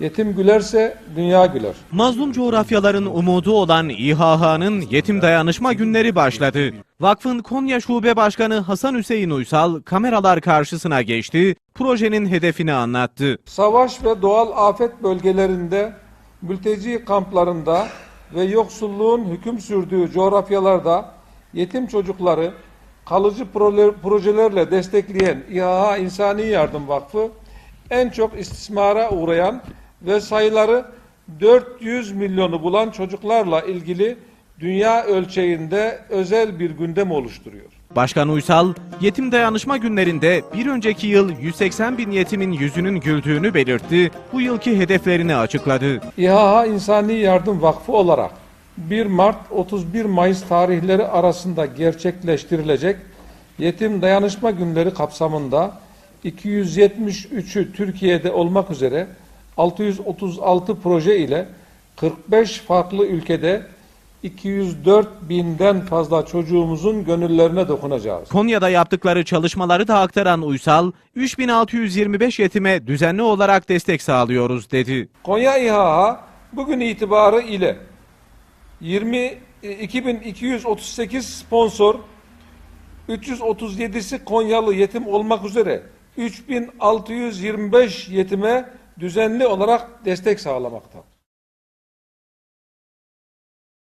Yetim gülerse dünya güler. Mazlum coğrafyaların umudu olan İHH'nın Yetim Dayanışma Günleri başladı. Vakfın Konya Şube Başkanı Hasan Hüseyin Uysal kameralar karşısına geçti, projenin hedefini anlattı. Savaş ve doğal afet bölgelerinde, mülteci kamplarında ve yoksulluğun hüküm sürdüğü coğrafyalarda yetim çocukları kalıcı projelerle destekleyen İHH İnsani Yardım Vakfı en çok istismara uğrayan ve sayıları 400 milyonu bulan çocuklarla ilgili dünya ölçeğinde özel bir gündem oluşturuyor. Başkan Uysal, Yetim Dayanışma Günlerinde bir önceki yıl 180 bin yetimin yüzünün güldüğünü belirtti, bu yılki hedeflerini açıkladı. İHH İnsani Yardım Vakfı olarak 1 Mart 31 Mayıs tarihleri arasında gerçekleştirilecek Yetim Dayanışma Günleri kapsamında 273'ü Türkiye'de olmak üzere 636 proje ile 45 farklı ülkede 204 binden fazla çocuğumuzun gönüllerine dokunacağız. Konya'da yaptıkları çalışmaları da aktaran Uysal, 3625 yetime düzenli olarak destek sağlıyoruz dedi. Konya İHA bugün itibarı ile 20 2238 sponsor 337'si Konyalı yetim olmak üzere 3625 yetime düzenli olarak destek sağlamakta.